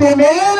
primeira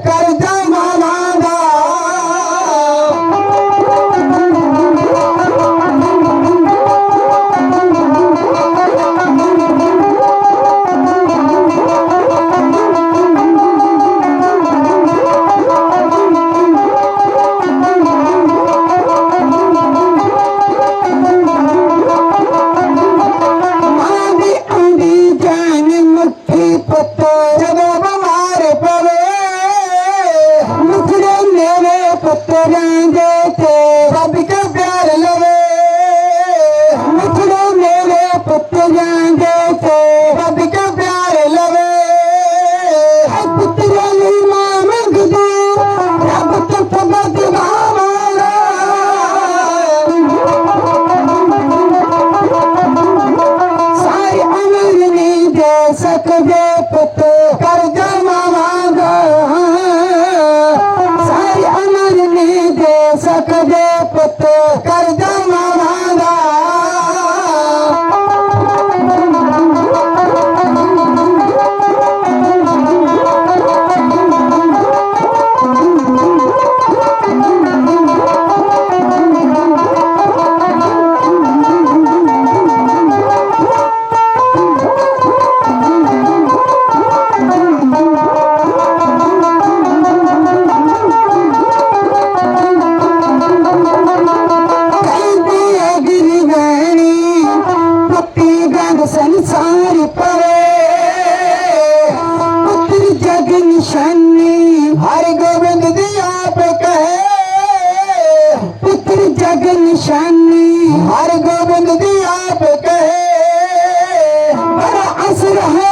i'll Rabbi ਜਹਾਨੀ ਹਰ ਗੋਬਿੰਦ ਦੀ ਆਪ ਕਹੇ। ਪੁੱਤਰ ਜਗ ਨਿਸ਼ਾਨੀ, ਹਰ ਗੋਬਿੰਦ ਦੀ ਆਪ ਕਹੇ। ਪਰ ਅਸਰ ਹੈ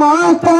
ಮಾತಾ